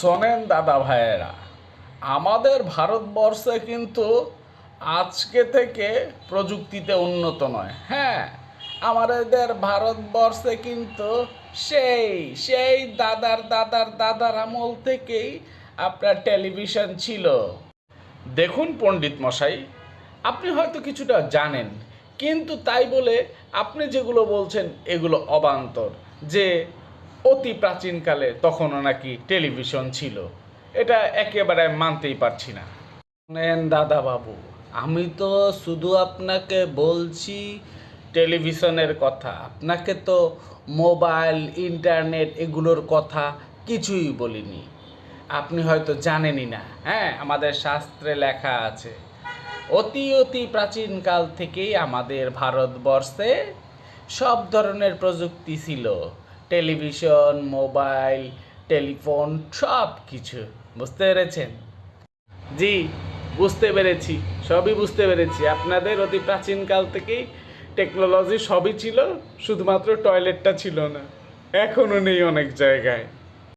শোনেন দাদা ভাইয়েরা, আমাদের ভারতবর্ষে কিন্তু আজকে থেকে প্রযুক্তিতে উন্নত নয়। হ্যাঁ আমাদের ভারতবর্ষে কিন্তু সেই সেই দাদার দাদার দাদার আমল থেকেই আপনার টেলিভিশন ছিল। দেখুন পণ্ডিত মশাই, আপনি হয়তো কিছুটা জানেন, কিন্তু তাই বলে আপনি যেগুলো বলছেন এগুলো অবান্তর। যে অতি প্রাচীনকালে তখনও নাকি টেলিভিশন ছিল। এটা একেবারে মানতেই পারছি না। নেন দাদা বাবু আমি তো শুধু আপনাকে বলছি টেলিভিশনের কথা। আপনাকে তো মোবাইল, ইন্টারনেট এগুলোর কথা কিছুই বলিনি। আপনি হয়তো জানেনই না হ্যাঁ আমাদের শাস্ত্রে লেখা আছে, অতি অতি প্রাচীনকাল থেকেই আমাদের ভারতবর্ষে সব ধরনের প্রযুক্তি ছিল। টেলিভিশন, মোবাইল, টেলিফোন সব কিছু বুঝতে পেরেছেন? জি, বুঝতে পেরেছি। সবই বুঝতে পেরেছি। আপনাদের অতি প্রাচীনকাল থেকেই টেকনোলজি সবই ছিল, শুধুমাত্র টয়লেটটা ছিল না। এখনও নেই অনেক জায়গায়।